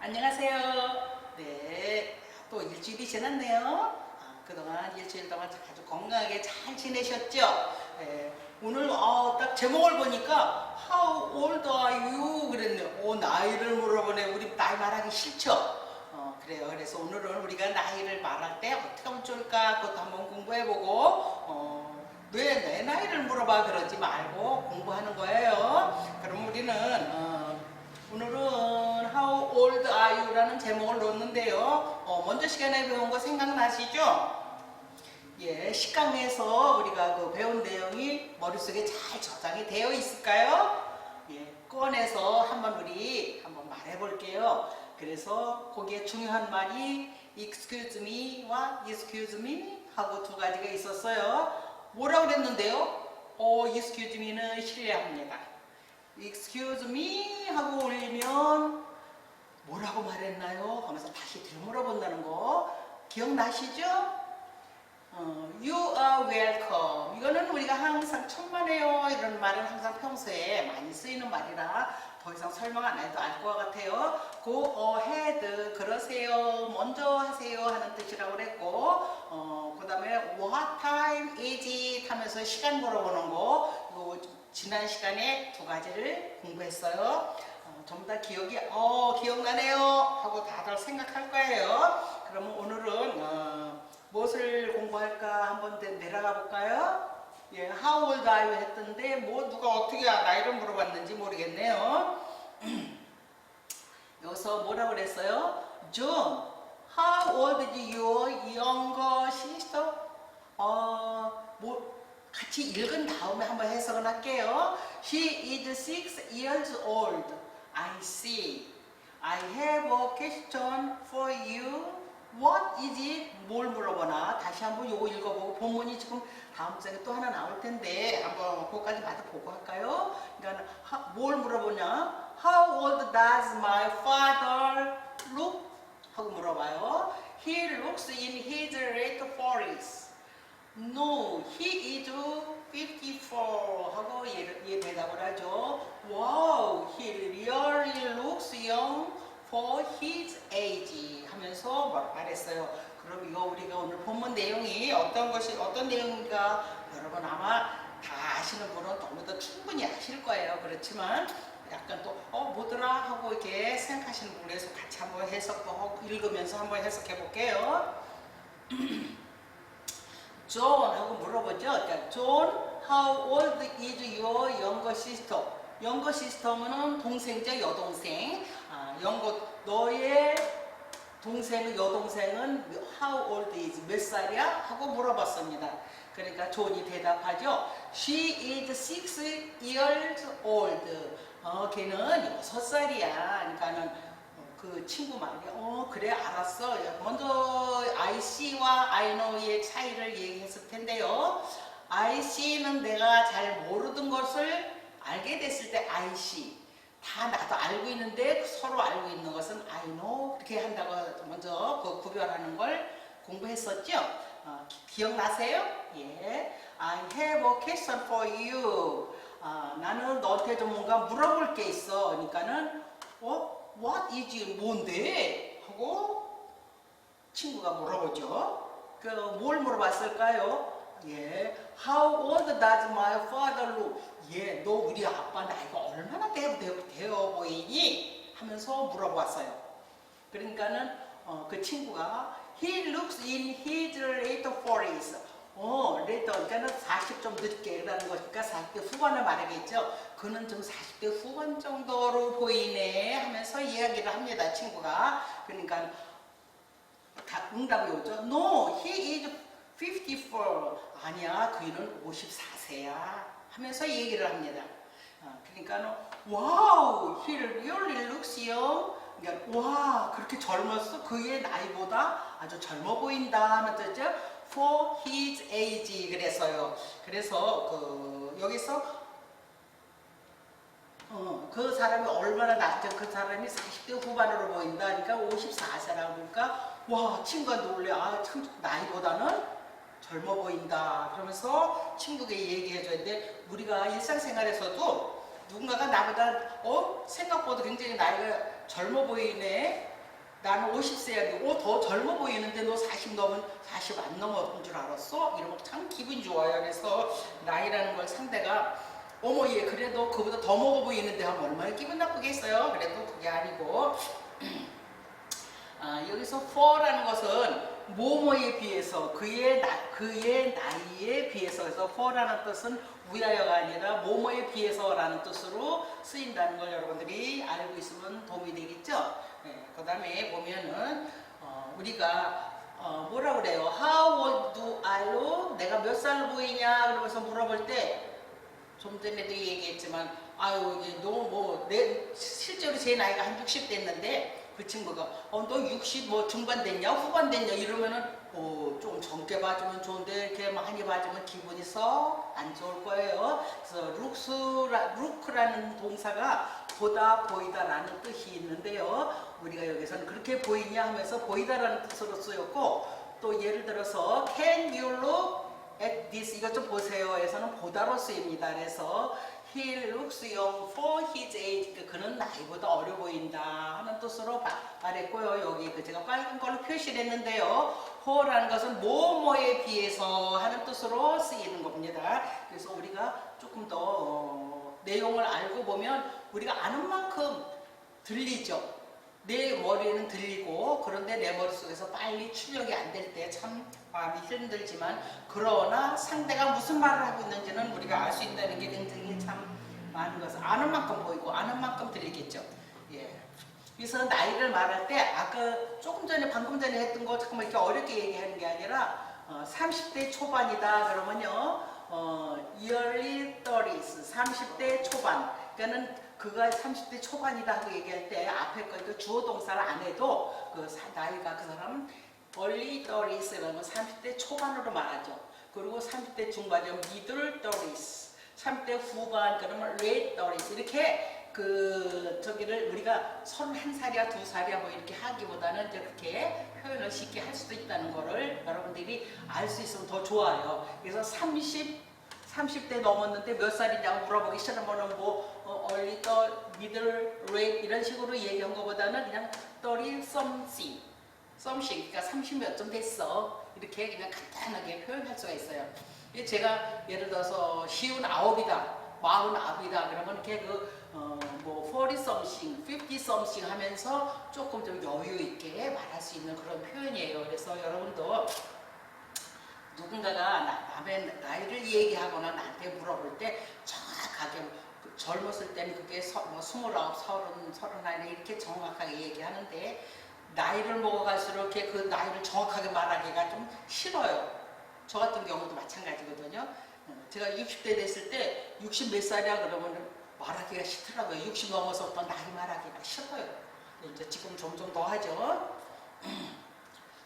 안녕하세요. 네, 또 일주일이 지났네요. 아, 그동안 일주일 동안 아주 건강하게 잘 지내셨죠? 네, 오늘 어, 딱 제목을 보니까 How old are you? 그랬네. 오, 나이를 물어보네. 우리 나이 말하기 싫죠? 어, 그래요. 그래서 오늘은 우리가 나이를 말할 때 어떻게 하면 좋을까? 그것도 한번 공부해보고, 어, 왜 내 나이를 물어봐 그러지 말고 공부하는 거예요. 그럼 우리는, 어, 오늘은 How old are you? 라는 제목을 놓는데요. 어, 먼저 시간에 배운 거 생각나시죠? 예, 식강에서 우리가 그 배운 내용이 머릿속에 잘 저장이 되어 있을까요? 예, 꺼내서 한번 우리 한번 말해 볼게요. 그래서 거기에 중요한 말이 excuse me와 excuse me 하고 두 가지가 있었어요. 뭐라고 그랬는데요? 어, excuse me는 실례합니다. Excuse me 하고 올리면 뭐라고 말했나요? 하면서 다시 되물어본다는 거 기억나시죠? 어, you are welcome. 이거는 우리가 항상 천만에요. 이런 말은 항상 평소에 많이 쓰이는 말이라 더 이상 설명 안 해도 알 것 같아요. go ahead. 그러세요. 먼저 하세요. 하는 뜻이라고 그랬고, 어, 그 다음에 what time is it? 하면서 시간 물어보는 거. 지난 시간에 두 가지를 공부했어요. 어, 전부 다 기억이, 어, 기억나네요. 하고 다들 생각할 거예요. 그러면 오늘은, 어, 무엇을 공부할까 한번 내- 내려가 볼까요? 예, how old are you 했던데 뭐 누가 어떻게 나이를 물어봤는지 모르겠네요. 여기서 뭐라고 그랬어요? John, how old is your younger sister? 어, 뭐 같이 읽은 다음에 한번 해석을 할게요. She is six years old. I see. I have a question for you. What is it? 뭘 물어보나? 다시 한번 요거 읽어보고 본문이 지금 다음 장에 또 하나 나올 텐데 한번 그거까지 마저 보고 할까요? 그러니까 하- 뭘 물어보냐? How old does my father look? 하고 물어봐요. He looks in his late 40s. No, he is 54 하고 얘, 얘 대답을 하죠. Wow, he really looks young for his age 하면서 말- 말했어요. 그럼 이거 우리가 오늘 본문 내용이 어떤 것이 어떤 내용인가 여러분 아마 다 아시는 분은 너무 더 충분히 아실 거예요. 그렇지만 약간 또 어 뭐더라 하고 이렇게 생각하시는 분에서 같이 한번 해석도 하고 읽으면서 한번 해석해 볼게요. 존 하고 물어보죠. 그러니까 존, how old is your younger sister? younger sister는 동생자 여동생. 아, 영거 너의 동생은 여동생은 how old is 몇 살이야? 하고 물어봤습니다. 그러니까 존이 대답하죠. She is six years old. 어, 걔는 여섯 살이야. 그러니까는 그 친구 말이야. 어, 그래, 알았어. 먼저 I see와 I know의 차이를 얘기했을 텐데요. I see는 내가 잘 모르던 것을 알게 됐을 때 I see. 다 나도 알고 있는데 서로 알고 있는 것은 I know. 그렇게 한다고 먼저 그 구별하는 걸 공부했었죠. 어, 기- 기억나세요? 예. I have a question for you. 아, 나는 너한테 좀 뭔가 물어볼 게 있어. 그러니까는 어? What is 뭔데? 하고 친구가 물어보죠. 그뭘 물어봤을까요? 예. How old does my father look? 예, 너 우리 아빠 나이가 얼마나 되어, 되어 보이니? 하면서 물어봤어요. 그러니까는 어, 그 친구가 He looks in his late 40s. 어, late, 그러니까는 40 좀 늦게라는 거니까 40대 후반을 말하겠죠. 그는 좀 40대 후반 정도로 보이네 하면서 이야기를 합니다, 친구가. 그러니까 다 응답이 오죠. No, he is 54. 아니야, 그이는 54세야. 하면서 얘기를 합니다. 어, 그러니까는 wow, he really looks young. 그러니까 와, 그렇게 젊었어? 그의 나이보다 아주 젊어 보인다 뜻이죠. For his age 그래서요. 그래서 그 여기서 어, 그 사람이 얼마나 낫죠? 그 사람이 40대 후반으로 보인다. 그러니까 54세라고 그러니까 와 친구가 놀래. 아, 참 나이보다는 젊어 보인다. 그러면서 친구에게 얘기해 돼. 우리가 일상생활에서도 누군가가 나보다 어 생각보다 굉장히 나이가 젊어 보이네. 나는 50세야. 너더 젊어 보이는데 너 40 넘은 40 안 넘은 줄 알았어? 이러면 참 기분이 좋아요. 그래서 나이라는 걸 상대가 어머 얘 그래도 그보다 더 먹어 보이는데 하면 얼마나 기분 나쁘겠어요. 그래도 그게 아니고 아, 여기서 for라는 것은 뭐뭐에 비해서 그의 나, 그의 나이에 비해서 그래서 for라는 뜻은 위하여가 아니라 뭐뭐에 비해서라는 뜻으로 쓰인다는 걸 여러분들이 알고 있으면 도움이 되겠죠. 네, 그 다음에 보면은 어, 우리가 어, 뭐라 그래요? How old do I look? 내가 몇 살로 보이냐? 그러면서 물어볼 때 좀 전에도 얘기했지만 아유 이제 너뭐내 실제로 제 나이가 한 60 됐는데 그 친구가 어 너 60 뭐 중반 됐냐 후반 됐냐 이러면은 어좀 젊게 봐주면 좋은데 이렇게 많이 봐주면 기분이 썩 안 좋을 거예요. 그래서 룩스라 룩라는 동사가 보다 보이다라는 뜻이 있는데요. 우리가 여기서는 그렇게 보이냐 하면서 보이다라는 뜻으로 쓰였고 또 예를 들어서 can you look at this 이것 좀 보세요. 에서는 보다로 쓰입니다. 그래서 he looks young for his age. 그 그는 나이보다 어려 보인다 하는 뜻으로 바- 말했고요. 여기 그 제가 빨간 걸로 표시를 했는데요. for라는 것은 뭐뭐에 비해서 하는 뜻으로 쓰이는 겁니다. 그래서 우리가 조금 더 어, 내용을 알고 보면 우리가 아는 만큼 들리죠. 내 머리는 들리고 그런데 내 머릿속에서 빨리 출력이 안 될 때 참 마음이 힘들지만 그러나 상대가 무슨 말을 하고 있는지는 우리가 알 수 있다는 게 굉장히 참 많은 것을 아는 만큼 보이고 아는 만큼 들리겠죠. 예. 그래서 나이를 말할 때 아까 조금 전에 방금 전에 했던 거 잠깐만 이렇게 어렵게 얘기하는 게 아니라 어, 30대 초반이다 그러면요 어, early 30s 30대 초반 그러니까는 그가 30대 초반이다 하고 얘기할 때 앞에 거 이거 주어 동사를 안 해도 그 사- 나이가 그 사람은 early 30s라는 건 30대 초반으로 말하죠. 그리고 30대 중반이면 middle 30s, 30대 후반 그러면 late 30s 이렇게 그 저기를 우리가 31살이야 2살이야 뭐 이렇게 하기보다는 이제 그렇게 표현을 쉽게 할 수도 있다는 거를 여러분들이 알 수 있으면 더 좋아요. 그래서 30 30대 넘었는데 몇 살이냐고 물어보기 싫으면은 뭐 어, early, middle, late 이런 식으로 얘기한 것보다는 그냥 30 something, something 그러니까 30몇 점 됐어 이렇게 그냥 간단하게 표현할 수가 있어요. 제가 예를 들어서 쉬운 아홉이다, 마흔 아홉이다 그러면 이렇게 그뭐 40 something, 50 something 하면서 조금 좀 여유 있게 말할 수 있는 그런 표현이에요. 그래서 여러분도 누군가가 나- 남의 나이를 얘기하거나 나한테 물어볼 때 정확하게 그 젊었을 때는 그게 서, 뭐 스물아홉, 서른, 서른하나 이렇게 정확하게 얘기하는데 나이를 먹어갈수록 그 나이를 정확하게 말하기가 좀 싫어요. 저 같은 경우도 마찬가지거든요. 어, 제가 60대 됐을 때 60 몇 살이야 그러면 말하기가 싫더라고요. 60 넘어서부터 나이 말하기가 싫어요. 이제 지금 점점 더 하죠.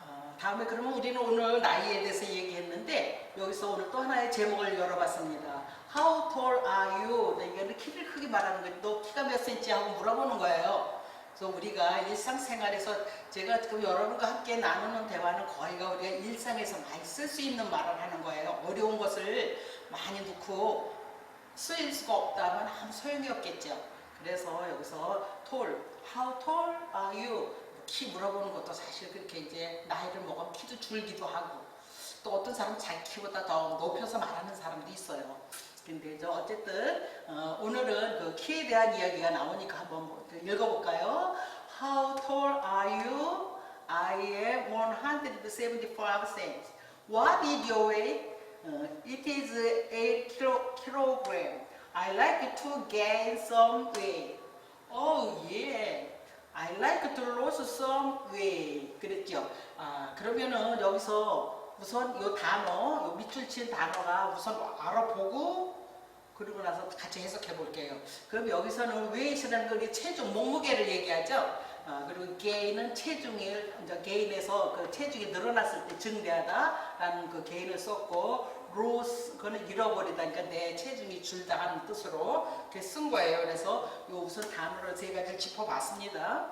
어, 다음에 그러면 우리는 오늘 나이에 대해서 얘기했는데 여기서 오늘 또 하나의 제목을 열어봤습니다. How tall are you? 네, 이거는 키를 크게 말하는 거지. 너 키가 몇 센치 하고 물어보는 거예요. 그래서 우리가 일상생활에서 제가 지금 여러분과 함께 나누는 대화는 거의가 우리가 일상에서 많이 쓸 수 있는 말을 하는 거예요. 어려운 것을 많이 넣고 쓰일 수가 없다면 아무 소용이 없겠죠. 그래서 여기서 tall, how tall are you? 키 물어보는 것도 사실 그렇게 이제 나이를 먹으면 키도 줄기도 하고 또 어떤 사람은 자기 키보다 더 높여서 말하는 사람도 있어요. 근데 저 어쨌든 어, 오늘은 그 키에 대한 이야기가 나오니까 한번 뭐 읽어볼까요? How tall are you? I am 174 cm. What is your weight? Uh, it is 8 kilo, kilogram. I like to gain some weight. Oh yeah. I like to lose some weight. 그랬죠. 아, 그러면은 여기서 우선 요 단어, 요 밑줄 친 단어가 우선 알아보고 그리고 나서 같이 해석해 볼게요. 그럼 여기서는 weight이라는 걸 체중, 몸무게를 얘기하죠. 아, 그리고 gain은 체중을 이제 gain에서 그 체중이 늘어났을 때 증대하다라는 그 gain을 썼고 lose 그거는 잃어버리다 그러니까 내 체중이 줄다 하는 뜻으로 이렇게 쓴 거예요. 그래서 요 우선 단어를 세 가지를 짚어봤습니다.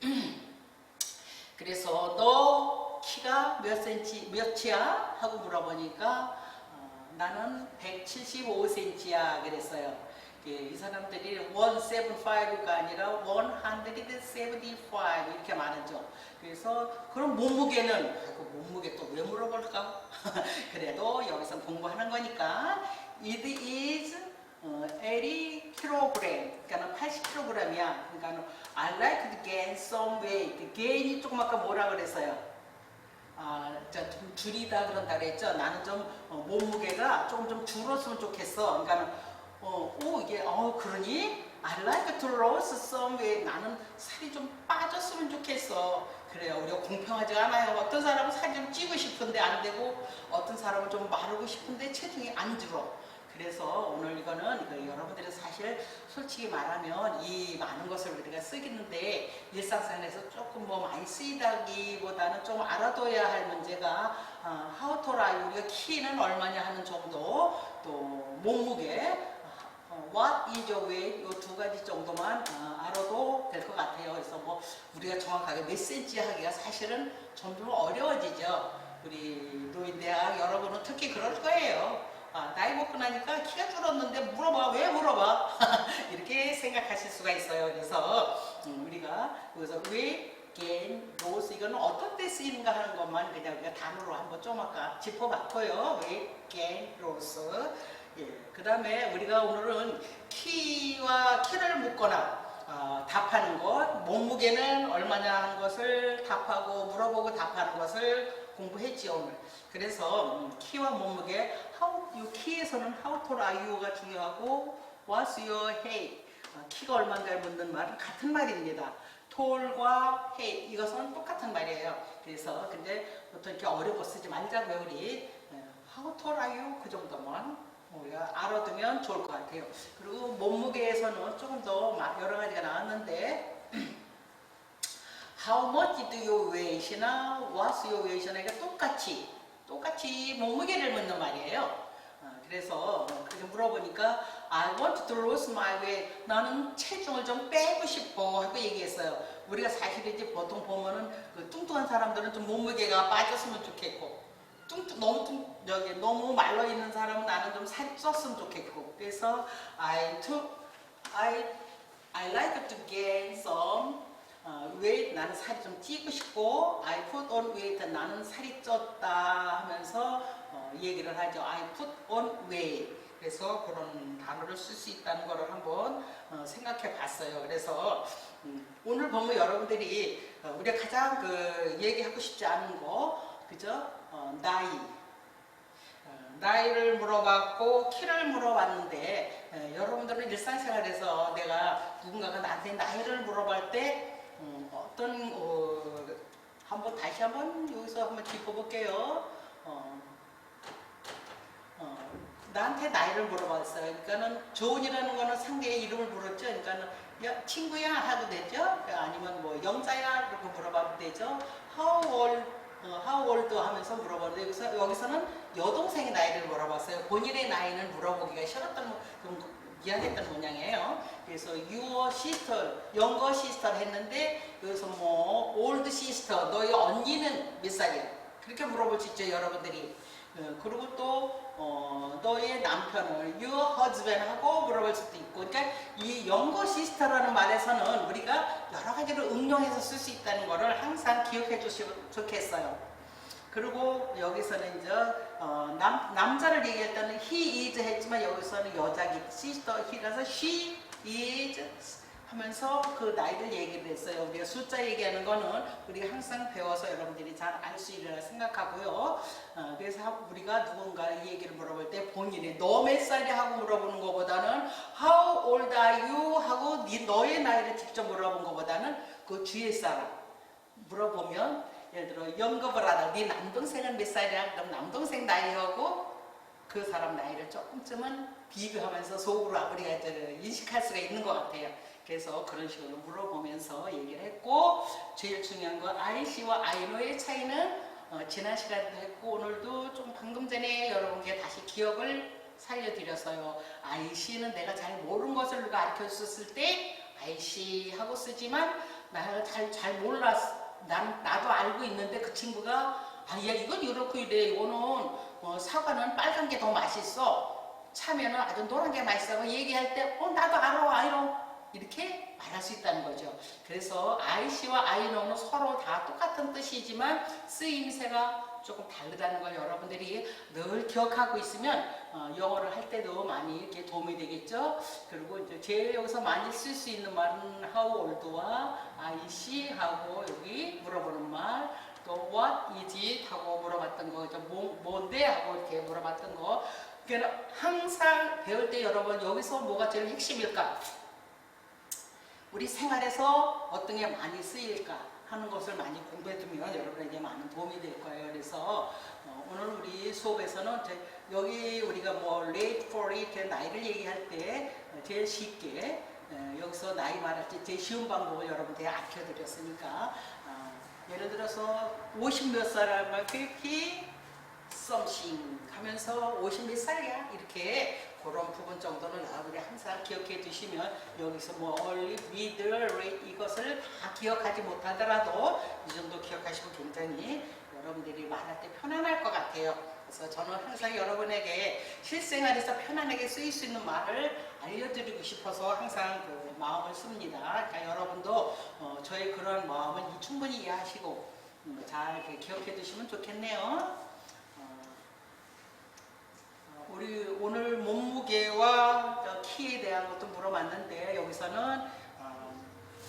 그래서 너 키가 몇 센치 몇이야 하고 물어보니까 어, 나는 175cm야 그랬어요. 예, 이 사람들이 175가 아니라 175 이렇게 말하죠. 그래서 그럼 몸무게는 아이고 몸무게 또 왜 물어볼까? 그래도 여기서 공부하는 거니까 it is 어, 80kg 그러니까 80kg이야. 그러니까 I like to gain some weight. gain이 조금 아까 뭐라 그랬어요? 아, 자, 좀 줄이다 그런다 그랬죠. 나는 좀 어, 몸무게가 조금 좀 줄었으면 좋겠어. 그러니까 어, 오 이게 어 그러니 I like to lose some. 나는 살이 좀 빠졌으면 좋겠어. 그래요. 우리가 공평하지 않아요. 어떤 사람은 살이 좀 찌고 싶은데 안 되고 어떤 사람은 좀 마르고 싶은데 체중이 안 줄어. 그래서 오늘 이거는 그 여러분들이 사실 솔직히 말하면 이 많은 것을 우리가 쓰겠는데 일상생활에서 조금 뭐 많이 쓰이다기보다는 좀 알아둬야 할 문제가 어, to lie 우리가 키는 얼마냐 하는 정도 또 몸무게 어, what is your weight 이두 가지 정도만 어, 알아도 될 것 같아요. 그래서 뭐 우리가 정확하게 몇 센치 하기가 사실은 점점 어려워지죠. 우리 노인대학 여러분은 특히 그럴 거예요. 아, 나이 먹고 나니까 키가 줄었는데 물어봐 왜 물어봐 이렇게 생각하실 수가 있어요. 그래서 음, 우리가 여기서 왜 gain, lose 이거는 어떤 때 쓰이는가 하는 것만 그냥 우리가 단어로 한번 좀 아까 짚어봤고요. 왜 gain, lose 예, 그 다음에 우리가 오늘은 키와 키를 묻거나 어, 답하는 것, 몸무게는 얼마냐 하는 것을 답하고 물어보고 답하는 것을 공부했지요 오늘. 그래서 음, 키와 몸무게, how, 이 키에서는 how tall are you가 중요하고 what's your height, 어, 키가 얼마인가를 묻는 말은 같은 말입니다. tall과 height 이것은 똑같은 말이에요. 그래서 근데 보통 이렇게 어려워 쓰지 말자고요 우리. 예, how tall are you 그 정도만 우리가 알아두면 좋을 것 같아요. 그리고 몸무게에서는 조금 더 마- 여러 가지가 나왔는데 Do you weight이나 What's your weight이나 이게 똑같이 똑같이 몸무게를 묻는 말이에요. 어, 그래서 그렇게 물어보니까 I want to lose my weight. 나는 체중을 좀 빼고 싶어 하고 얘기했어요. 우리가 사실 이제 보통 보면은 그 뚱뚱한 사람들은 좀 몸무게가 빠졌으면 좋겠고 뚱뚱 너무 뚱 저기 너무 말라 있는 사람은 나는 좀 살이 쪘으면 좋겠고 그래서 I took I I like to gain some 어, weight 나는 살이 좀 찌고 싶고 I put on weight 나는 살이 쪘다 하면서 어, 얘기를 하죠. I put on weight 그래서 그런 단어를 쓸 수 있다는 거를 한번 어, 생각해 봤어요. 그래서 음, 오늘 보면 여러분들이 어, 우리가 가장 그 얘기하고 싶지 않은 거 그죠? 어, 나이 어, 나이를 물어봤고 키를 물어봤는데 에, 여러분들은 일상생활에서 내가 누군가가 나한테 나이를 물어볼 때 음, 어떤 어, 한번 다시 한번 여기서 한번 짚어볼게요. 어, 어, 나한테 나이를 물어봤어요. 그러니까는 조은이라는 거는 상대의 이름을 물었죠. 그러니까는 야, 친구야 하도 되죠. 아니면 뭐 영자야 그렇게 물어봐도 되죠. How old, 어, old 하면서 물어봤는데 여기서 여기서는 여동생의 나이를 물어봤어요. 본인의 나이는 물어보기가 싫었던 미안했던 모양이에요. 그래서 your sister, younger sister 했는데 여기서 뭐 old sister, 너희 언니는 몇 살이야? 그렇게 물어볼 수 있죠, 여러분들이. 어, 그리고 또 어, 너의 남편을 your husband하고 물어볼 수도 있고 그러니까 이 영거 시스터라는 말에서는 우리가 여러 가지로 응용해서 쓸 수 있다는 거를 항상 기억해 주시면 좋겠어요. 그리고 여기서는 이제 어, 남, 남자를 얘기할 때는 he is 했지만 여기서는 여자기 sister he라서 she is 하면서 그 나이를 얘기를 했어요. 우리가 숫자 얘기하는 거는 우리가 항상 배워서 여러분들이 잘 알 수 있리라 생각하고요. 어, 그래서 하- 우리가 누군가 이 얘기를 물어볼 때 본인이 너 몇 살이야 하고 물어보는 것보다는 how old are you 하고 네, 너의 나이를 직접 물어본 것보다는 그 주위의 사람 물어보면 예를 들어 영급을 하다 네 남동생은 몇 살이야? 그럼 남동생 나이하고 그 사람 나이를 조금쯤은 비교하면서 속으로 우리가 이제 인식할 수가 있는 것 같아요. 그래서 그런 식으로 물어보면서 얘기를 했고 제일 중요한 건 IC와 INO의 차이는 어, 지난 시간에도 했고 오늘도 좀 방금 전에 여러분께 다시 기억을 살려드렸어요. IC는 내가 잘 모르는 것을 누가 가르쳐 줬을 때 IC 하고 쓰지만 나가 잘, 잘 몰랐, 난, 나도 알고 있는데 그 친구가 아, 야, 이건 이렇고 이래. 이거는 어, 사과는 빨간 게 더 맛있어. 차면은 아주 노란 게 맛있다고 얘기할 때, 어, 나도 알아, 아이롱. 이렇게 말할 수 있다는 거죠. 그래서 IC와 아이농은 서로 다 똑같은 뜻이지만 쓰임새가 조금 다르다는 걸 여러분들이 늘 기억하고 있으면 어, 영어를 할 때도 많이 이렇게 도움이 되겠죠. 그리고 이제 제일 여기서 많이 쓸 수 있는 말은 how old와 IC 하고 여기 물어보는 말, 또 what is it 하고 물어봤던 거, 저 뭐, 뭔데 하고 이렇게 물어봤던 거. 그러니까 항상 배울 때 여러분 여기서 뭐가 제일 핵심일까? 우리 생활에서 어떤 게 많이 쓰일까 하는 것을 많이 공부해두면 여러분에게 많은 도움이 될 거예요. 그래서 어, 오늘 우리 수업에서는 이제 여기 우리가 뭐 late for it 나이를 얘기할 때 어, 제일 쉽게 어, 여기서 나이 말할 때 제일 쉬운 방법을 여러분들이 알려드렸으니까 어, 예를 들어서 50 몇 살이면 50 something 하면서 50몇 살이야 이렇게 그런 부분 정도는 여러분이 항상 기억해 두시면 여기서 뭐 early, middle, late 이것을 다 기억하지 못하더라도 이 정도 기억하시면 굉장히 여러분들이 말할 때 편안할 것 같아요. 그래서 저는 항상 여러분에게 실생활에서 편안하게 쓰일 수 있는 말을 알려드리고 싶어서 항상 그 마음을 씁니다. 그러니까 여러분도 어, 저의 그런 마음을 충분히 이해하시고 음, 잘 기억해 두시면 좋겠네요. 어, 어, 우리 오늘 몸무게와 저 키에 대한 것도 여기서는 어,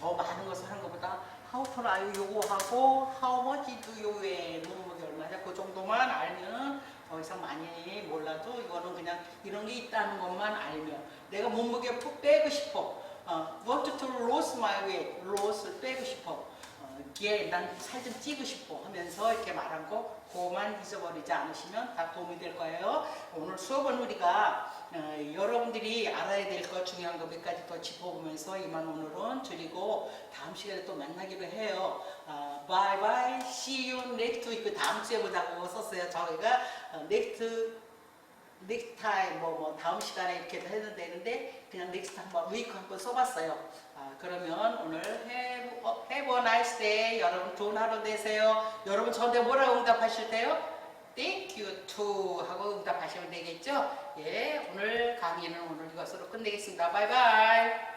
더 많은 것을 하는 것보다 how tall are you 요거 하고 how much do you의 몸무게 얼마냐 그 정도만 알면 더 이상 많이 몰라도 이거는 그냥 이런 게 있다는 것만 알면 내가 몸무게 푹 빼고 싶어. 어, want to lose my weight lose 빼고 싶어 기에 난 살 좀 찌고 싶어 하면서 이렇게 말한 거 그거만 잊어버리지 않으시면 다 도움이 될 거예요. 오늘 수업은 우리가 어, 여러분들이 알아야 될 것 중요한 거몇 가지 더 짚어보면서 이만 오늘은 줄이고 다음 시간에 또 만나기로 해요. 어, see you next week. 그 다음 주에 보자고 썼어요. 저희가 어, next 넥스트 타임 뭐, 뭐 다음 시간에 이렇게도 해도 되는데 그냥 넥스트 한번 위크 한번 써봤어요. 아, 그러면 오늘 have, 어, have day 여러분 좋은 하루 되세요. 여러분 저한테 뭐라고 응답하실 때요? Thank you too 하고 응답하시면 되겠죠? 예, 오늘 강의는 오늘 이것으로 끝내겠습니다. 바이바이.